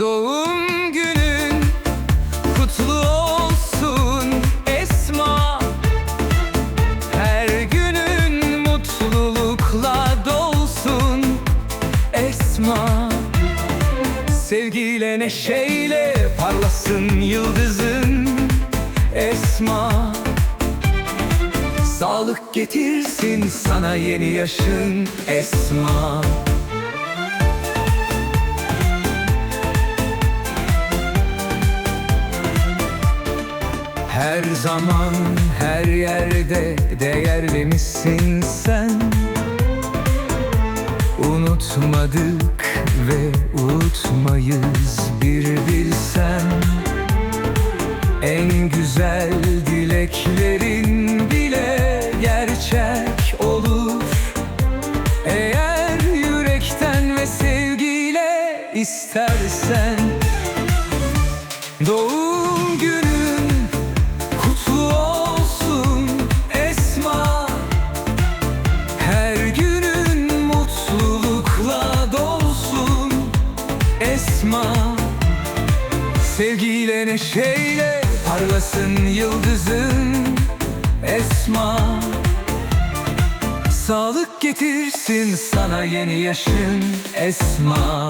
Doğum günün kutlu olsun Esma. Her günün mutlulukla dolsun Esma. Sevgiyle neşeyle parlasın yıldızın Esma. Sağlık getirsin sana yeni yaşın Esma zaman her yerde değerli misin sen? Unutmadık ve unutmayız bir bilsen. En güzel dileklerin bile gerçek olur. Eğer yürekten ve sevgiyle istersen. Doğum günün Sevgiyle neşeyle parlasın yıldızın Esma. Sağlık getirsin sana yeni yaşın Esma.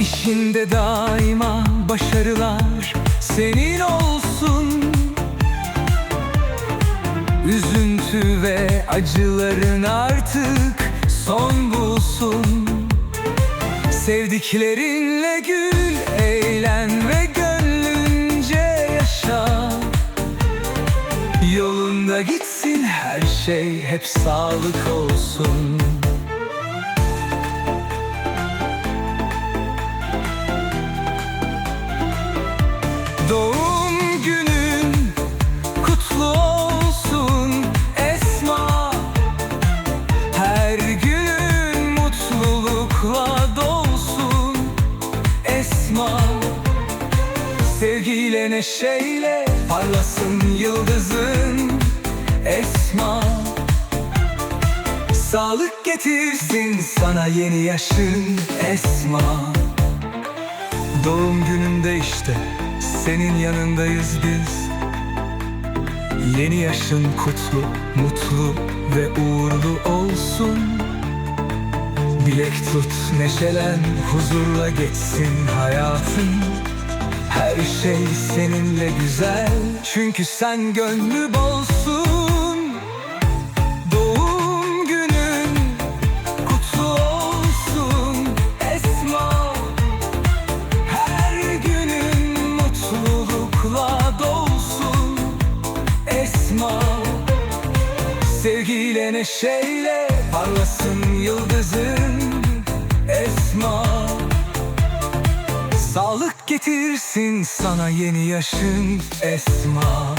İşinde daima başarılar senin olsun Üzüntü ve acıların artık son bulsun. Sevdiklerinle gül, eğlen ve gönlünce yaşa. Yolunda gitsin her şey, hep sağlık olsun Sevgiyle neşeyle parlasın yıldızın Esma. Sağlık getirsin sana yeni yaşın Esma. Doğum gününde işte senin yanındayız biz. Yeni yaşın kutlu, mutlu ve uğurlu olsun. Dilek tut, neşelen, huzurla geçsin hayatın şey seninle güzel. Çünkü sen gönlü bolsun. Doğum günün kutlu olsun. Esma her günün mutlulukla dolsun. Esma Sevgiyle neşeyle parlasın yıldızın. Esma Sağlık getirsin sana yeni yaşın Esma